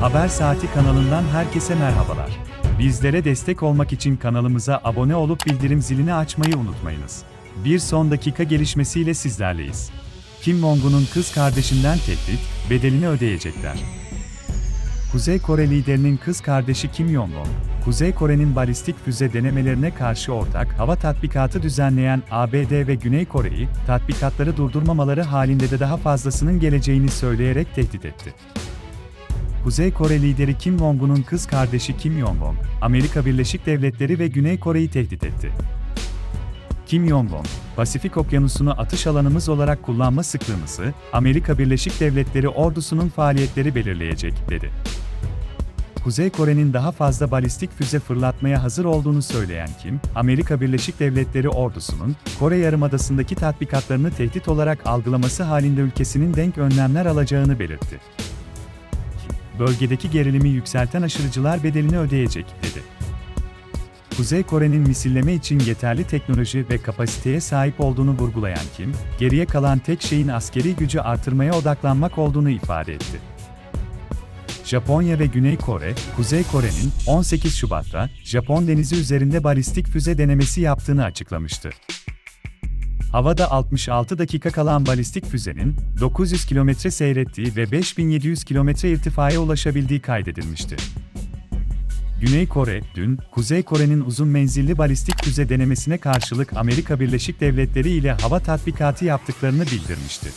Haber Saati kanalından herkese merhabalar. Bizlere destek olmak için kanalımıza abone olup bildirim zilini açmayı unutmayınız. Bir son dakika gelişmesiyle sizlerleyiz. Kim Jong-un'un kız kardeşinden tehdit, bedelini ödeyecekler. Kuzey Kore liderinin kız kardeşi Kim Jong-un, Kuzey Kore'nin balistik füze denemelerine karşı ortak hava tatbikatı düzenleyen ABD ve Güney Kore'yi, tatbikatları durdurmamaları halinde de daha fazlasının geleceğini söyleyerek tehdit etti. Kuzey Kore lideri Kim Jong-un'un kız kardeşi Kim Jong-un, Amerika Birleşik Devletleri ve Güney Kore'yi tehdit etti. Kim Jong-un, Pasifik Okyanusu'nu atış alanımız olarak kullanma sıklığımızı, Amerika Birleşik Devletleri ordusunun faaliyetleri belirleyecek, dedi. Kuzey Kore'nin daha fazla balistik füze fırlatmaya hazır olduğunu söyleyen Kim, Amerika Birleşik Devletleri ordusunun, Kore Yarımadası'ndaki tatbikatlarını tehdit olarak algılaması halinde ülkesinin denk önlemler alacağını belirtti. Bölgedeki gerilimi yükselten aşırıcılar bedelini ödeyecek, dedi. Kuzey Kore'nin misilleme için yeterli teknoloji ve kapasiteye sahip olduğunu vurgulayan Kim, geriye kalan tek şeyin askeri gücü artırmaya odaklanmak olduğunu ifade etti. Japonya ve Güney Kore, Kuzey Kore'nin 18 Şubat'ta Japon denizi üzerinde balistik füze denemesi yaptığını açıklamıştı. Havada 66 dakika kalan balistik füzenin 900 kilometre seyrettiği ve 5700 kilometre irtifaya ulaşabildiği kaydedilmişti. Güney Kore, dün, Kuzey Kore'nin uzun menzilli balistik füze denemesine karşılık Amerika Birleşik Devletleri ile hava tatbikatı yaptıklarını bildirmişti.